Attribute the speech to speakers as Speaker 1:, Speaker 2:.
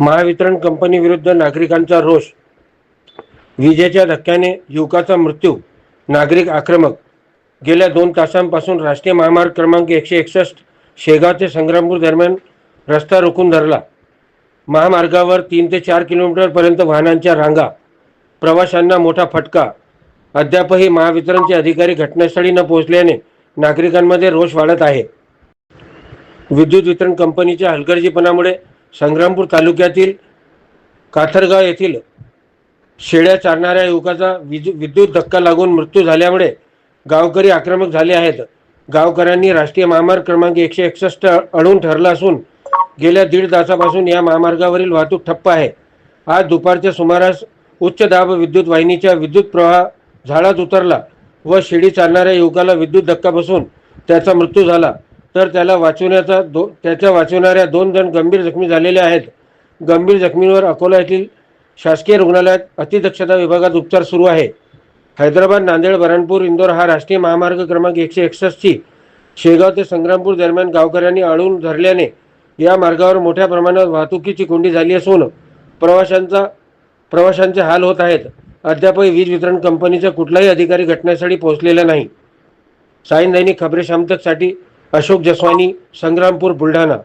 Speaker 1: महावितरण कंपनीविरुद्ध नागरिकांचा रोष. विजेच्या धक्क्याने युवकाचा मृत्यू नागरिक आक्रमक. गेल्या दोन तासांपासून राष्ट्रीय महामार्ग क्रमांक एकशे एकसष्ट शेगाव ते संग्रामपूर दरम्यान रस्ता रोखून धरला. महामार्गावर तीन ते चार किलोमीटरपर्यंत वाहनांच्या रांगा प्रवाशांना मोठा फटका. अद्यापही महावितरणचे अधिकारी घटनास्थळी न पोहोचल्याने नागरिकांमध्ये रोष वाढत आहे. विद्युत वितरण कंपनीच्या हलगर्जीपणामुळे संग्रामपूर तालुक्यातील काथरगाव येथील शेळ्या चारणाऱ्या युवकाचा विज विद्युत धक्का लागून मृत्यू झाल्यामुळे गावकरी आक्रमक झाले आहेत. गावकऱ्यांनी राष्ट्रीय महामार्ग क्रमांक एकशे एकसष्ट अडून ठरला असून गेल्या दीड तासापासून या महामार्गावरील वाहतूक ठप्प आहे. आज दुपारच्या सुमारास उच्च दाब विद्युत वाहिनीच्या विद्युत प्रवाह झाडात उतरला व शिडी चालणाऱ्या युवकाला विद्युत धक्का बसून त्याचा मृत्यू झाला. तर त्याला वाचवण्याचा दो त्याच्या वाचवणाऱ्या दोन जण गंभीर जखमी झालेले आहेत. गंभीर जखमींवर अकोला येथील शासकीय रुग्णालयात अतिदक्षता विभागात उपचार सुरू आहे. हैदराबाद नांदेड बरणपूर इंदोर हा राष्ट्रीय महामार्ग क्रमांक एकशे एकसष्टची शेगाव ते संग्रामपूर दरम्यान गावकऱ्यांनी आळून धरल्याने या मार्गावर मोठ्या प्रमाणावर वाहतुकीची कोंडी झाली असून प्रवाशांचा प्रवाशांचे हाल होत आहेत. अद्यापही वीज वितरण कंपनीचा कुठलाही अधिकारी घटनास्थळी पोहोचलेला नाही. साईन दैनिक खबरे शामतकसाठी अशोक जसवानी संग्रामपूर बुलढाणा.